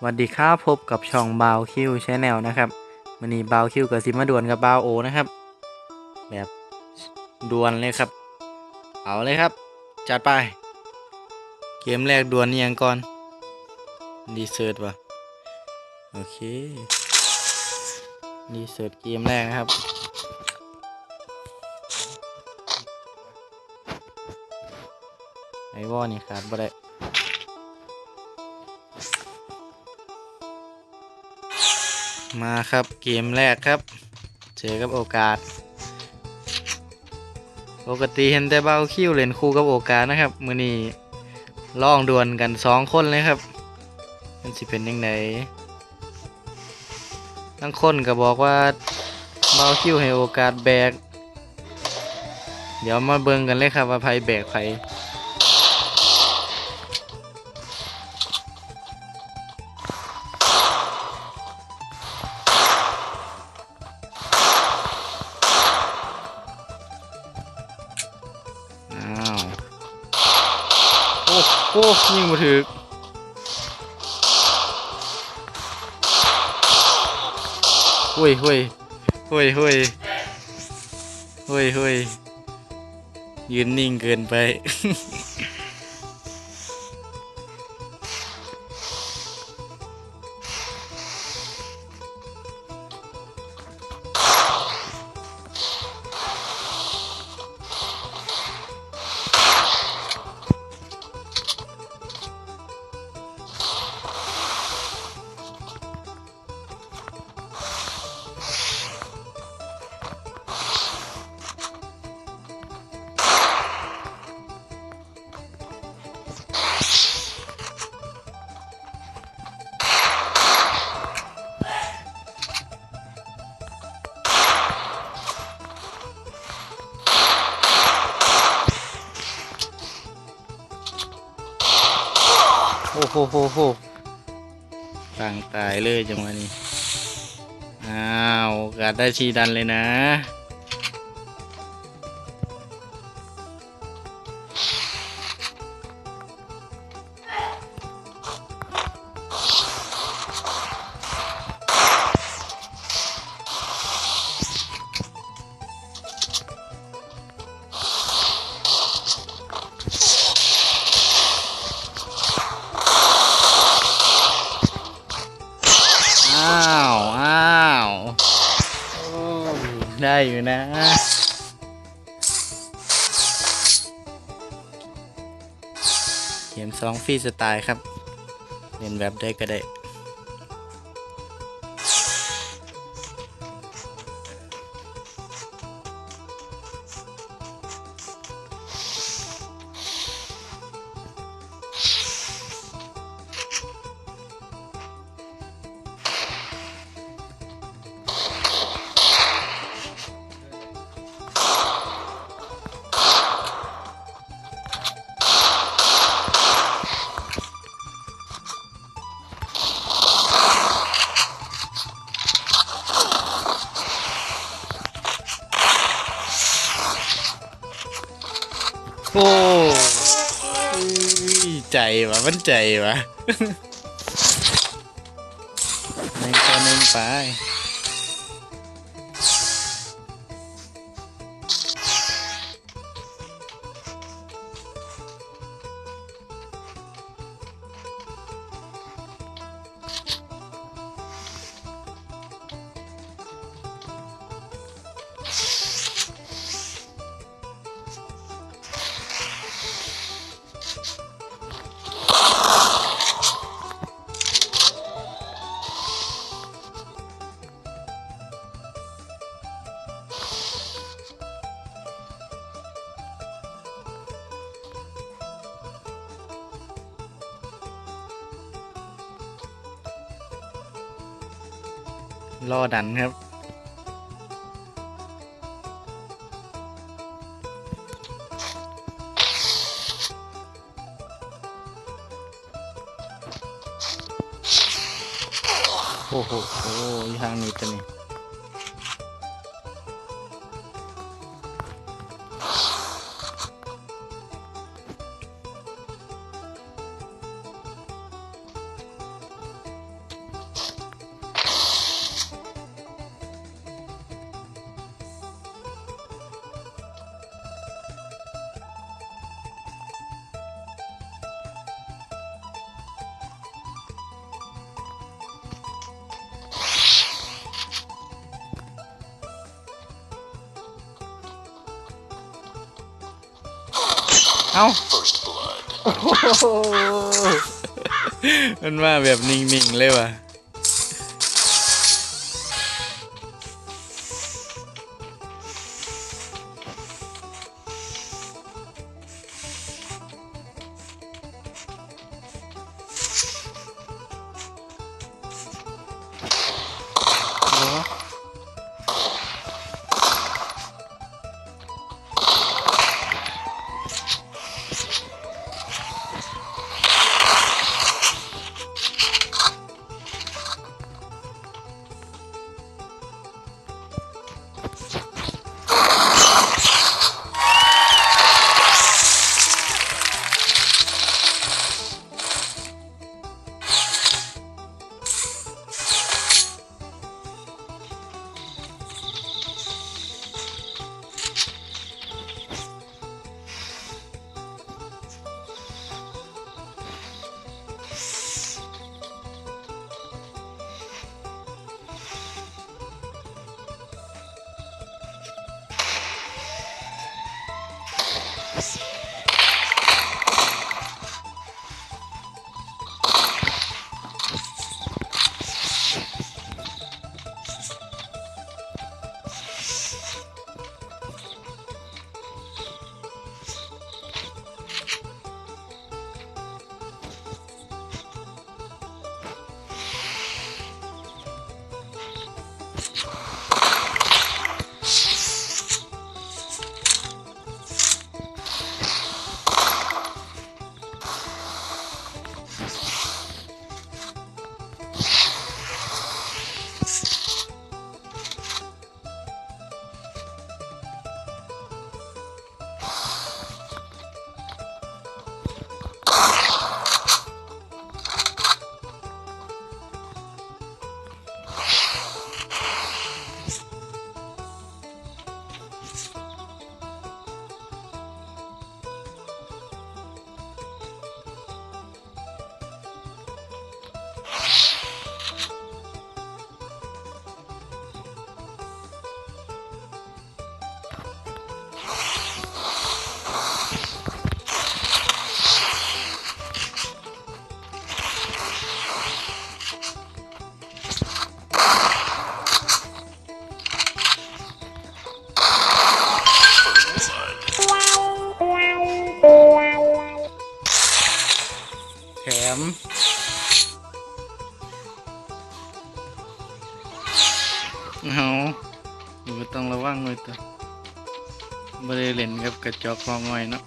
สวัสดีครับพบกับช่องบาวคิวชแนลนะครับวันนี้บาวคิวกับซิมาดวนกับบาวโอนะครับ แบบดวลเลยครับ เอาเลยครับ จัดไป เกมแรกดวลนี่ยังก่อนดีเซิร์ตวะโอเคดีเซิร์ตเกมแรกนะครับไอวอนี่ขาดบ่ได้ มาครับเกมแรกครับ เจอกับโอกาส ปกติเห็นแต่เบาคิวเล่นคู่กับโอกาสนะครับ มือนี้ล่องดวลกันสองคนเลยครับ มันสิเป็นยังไงทั้งคนก็บอกว่าเบาคิวให้โอกาสแบก เดี๋ยวมาเบิ่งกันเลยครับว่าไผแบกไผ อ้โอ้ยิงมาถึกเฮ้ยเฮ้ยเฮ้ยเฮ้ยเฮ้ยเฮ้ยยืนนิ่งเกินไป โหโหโหต่างตายเลยจังหวะนี้ อ้าวโอกาสได้ชีดันเลยนะ ได้อยู่นะ เกมสองฟรีสไตล์ครับ เล่นแบบได้ก็ได้ วะมันใจวะหนึ่งตัวหนึ่งไป รอดันครับ โอ้โหโอ้ยทางนี้ตั เอ้า First blood. โอ้โหมันมาแบบนิ่งๆเลยว่ะ บริเล่นกับกระจอกงองไว้เนาะ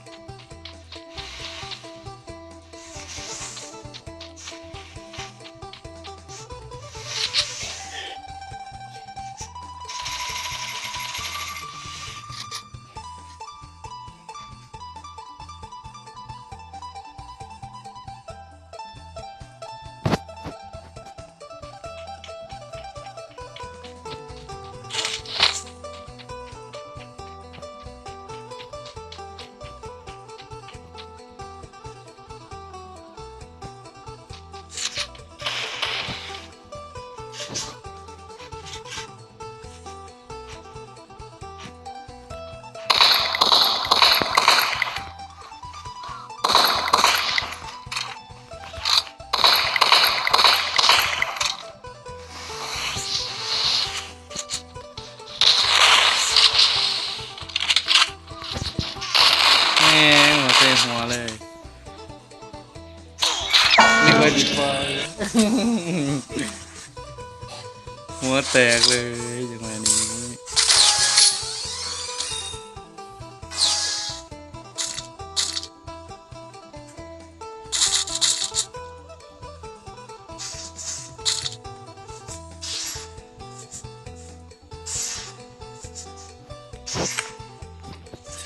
หัวแตกเลยจังหวะนี้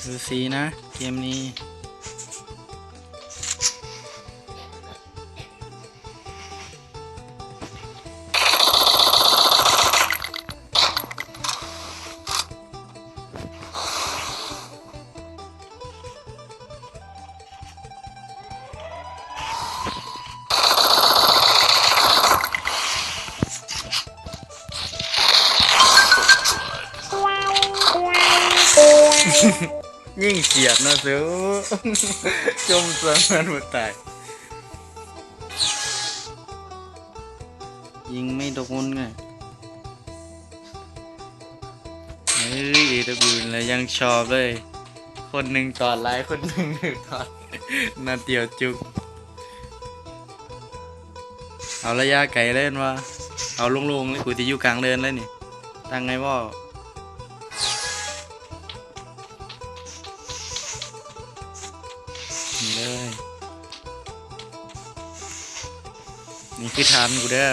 สูสีนะ เกมนี้ ซื้อจมเสมือนหมดตาย ยิงไม่โดนไงเฮ้ยเอวแล้วยังชอบเลย คนหนึ่งตอดไลค์คนหนึ่งตอดนาเตียวจุก เอาระยะไกลเล่นวะเอาลงๆเลยกูจะอยู่กลางเดินเลยนี่ตั้งไงบ่นี่ คือทานกูเด้อ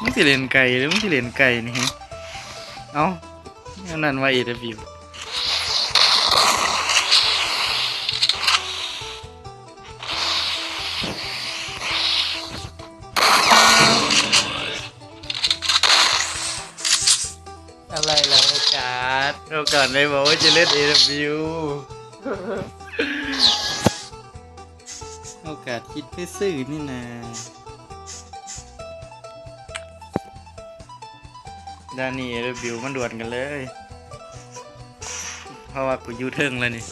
มึงสิเล่นไก่หรือมึงสิเล่นไก่นี่ เอ้าอันนั้นว่าเอเดบิว สโอกาสเลยบอกว่าจะเล่น AW โอกาสคิดไปซื่อนี่นาด้านนี้เรวิวมันด่วนกันเลย เพราะว่ากูอยูเทิงแล้วนี่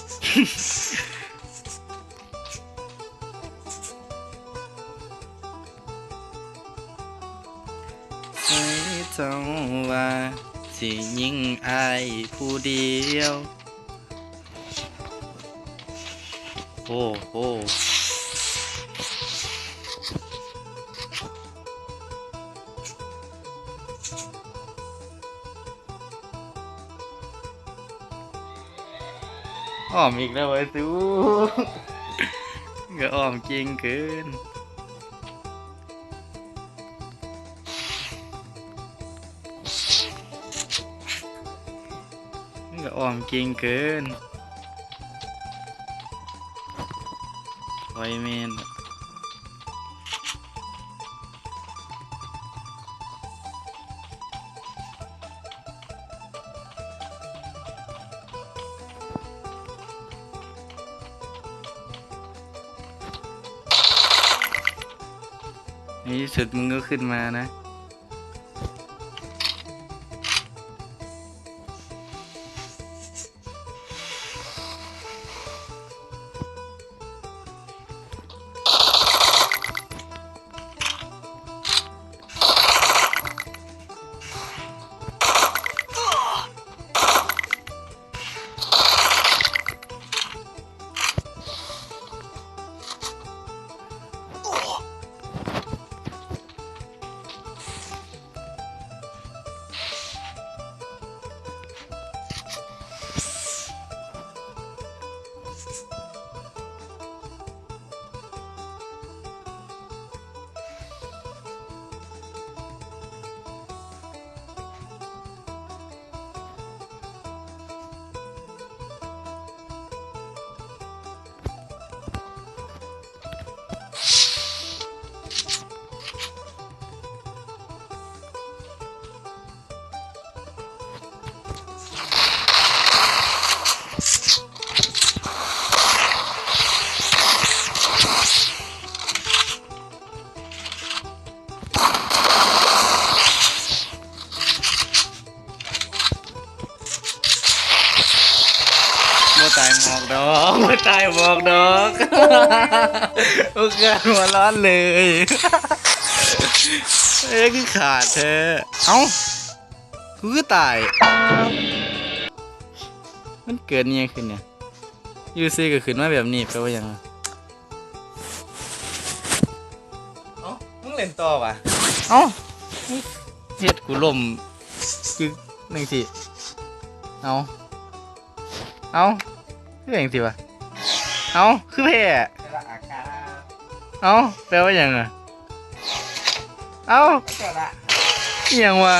ให้เจ้าว่า สิยิงอายผู้เดียว โอ้โหอ้อมอีกแล้วไอ้ซูก็อ้อมจริงเกิน ก็อ้อมจริงเกินไวเมนในที่สุดมึงก็ขึ้นมานะ ตายหมอกดอกโอกาหัวร้อนเลยเอ้ยคือขาดเธอเอ้ากูก็ตาย มันเกิดเนี่ยขึ้นเนี่ยยูซีก็ขึ้นมาแบบนี้แปลว่ายังเอ้ามึงเล่นต่อวะเอ้าเฮ็ดกูล่มคือหนึ่งสิเอ้าเอาคืออย่างสิวะ เอาคือแพ้เอาแปลว่าอย่างอะเอาอหย่างวะ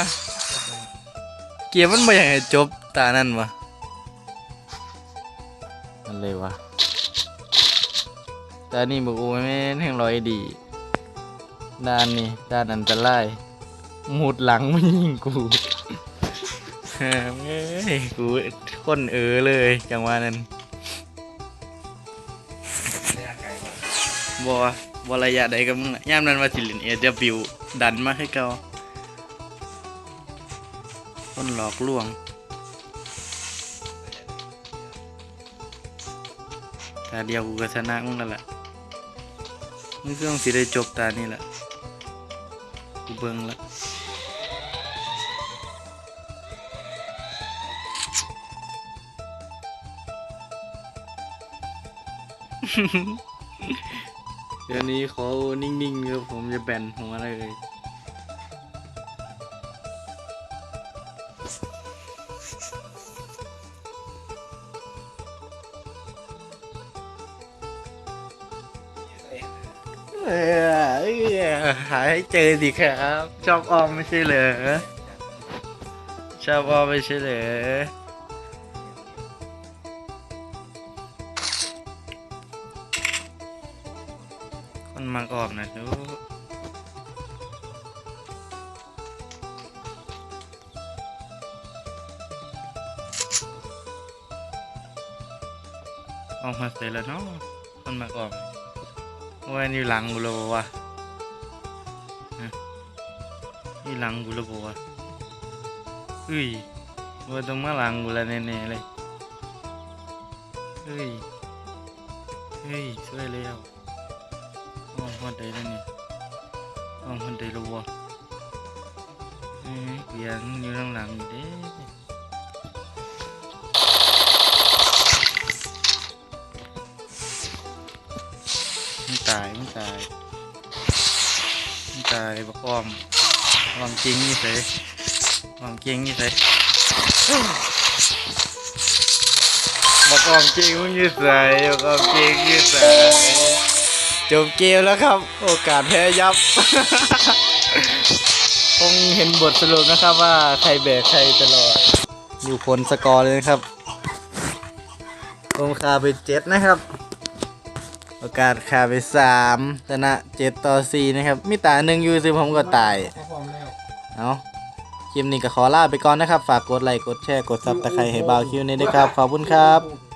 เกมมันไม่อยากให้จบตานั่นวะมันเลยวะตานี่บอกโอ้ยแม่นแห่งร้อยดี ด้านนี้ด้านอันตรายหมุดหลังมันยิงกูเฮ้ยกูคนเออเลยจังหวะนั้น บ่บ่ระยะใดกับมึงอะยามนั้นว่าสิล่น AW ดันมาให้เกาคนหลอกลวง ตาเดียวกูก็ชนะมึงแล้วล่ะมึงคือต้องสิได้จบตานี่แหละกูเบิ่งละเดี๋ยวนี้เขอนิ่งๆครับผมจะแบนหัวอะไรเลย เออเออหาให้เจอสิครับ ชอบออมไม่ใช่เหรอชอบออมไม่ใช่เหรอ มักออมนะดูออกมาเสร็จแล้วเนาะคนมักออมว่านี่หลังกูแล้วบ่วะฮะนี่หลังกูแล้วบ่วะเฮ้ยว่าต้องมาหลังกูแล้วแน่ๆเลยเฮ้ย เฮ้ยช่วยแล้ว อ้อมหัวใจแล้วนี่อ้อมหัวใจแล้ววะเฮ้ยเปลี่ยนอยู่ข้างหลังอยู่เจริงนี่เสยอ้อมจริงนี่เสยบักอ้อมจริงมึงอยืดใส่บักอ้อมจริงอยืดใส่จบเกมแล้วครับ โอกาสแพ้ยับ คงเห็นบทสรุปนะครับว่าใครแบกใครตลอด อยู่ผลสกอร์เลยนะครับผมคาไปเจ็ดนะครับ โอกาสขาไปสามชนะเจ็ดต่อสี่นะครับ มีตาหนึ่งยูซึผมก็ตาย เอาคลิปนี้ก็ขอลาไปก่อนนะครับ ฝากกดไลค์ กดแชร์ กดซับตะไคร้ให้บ่าวคิวนี่ด้วยครับ ขอบคุณครับ